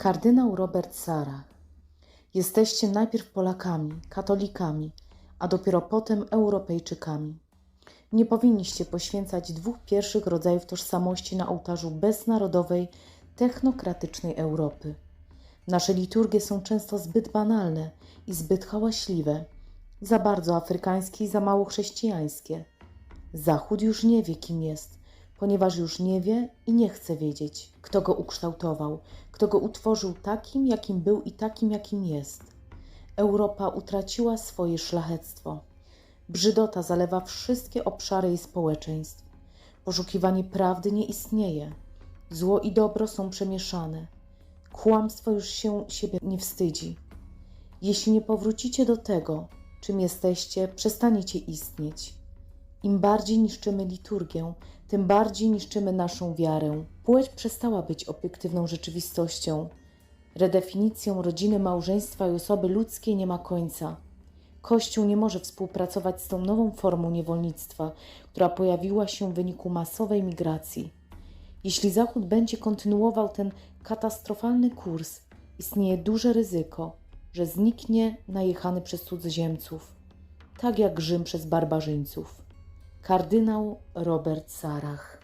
Kardynał Robert Sarach. Jesteście najpierw Polakami, katolikami, a dopiero potem Europejczykami. Nie powinniście poświęcać dwóch pierwszych rodzajów tożsamości na ołtarzu beznarodowej, technokratycznej Europy. Nasze liturgie są często zbyt banalne i zbyt hałaśliwe, za bardzo afrykańskie i za mało chrześcijańskie. Zachód już nie wie, kim jest, ponieważ już nie wie i nie chce wiedzieć, kto go ukształtował, kto go utworzył takim, jakim był i takim, jakim jest. Europa utraciła swoje szlachectwo. Brzydota zalewa wszystkie obszary jej społeczeństw. Poszukiwanie prawdy nie istnieje. Zło i dobro są przemieszane. Kłamstwo już się siebie nie wstydzi. Jeśli nie powrócicie do tego, czym jesteście, przestaniecie istnieć. Im bardziej niszczymy liturgię, tym bardziej niszczymy naszą wiarę. Płeć przestała być obiektywną rzeczywistością. Redefinicją rodziny, małżeństwa i osoby ludzkiej nie ma końca. Kościół nie może współpracować z tą nową formą niewolnictwa, która pojawiła się w wyniku masowej migracji. Jeśli Zachód będzie kontynuował ten katastrofalny kurs, istnieje duże ryzyko, że zniknie najechany przez cudzoziemców, tak jak Rzym przez barbarzyńców. Kardynał Robert Sarach.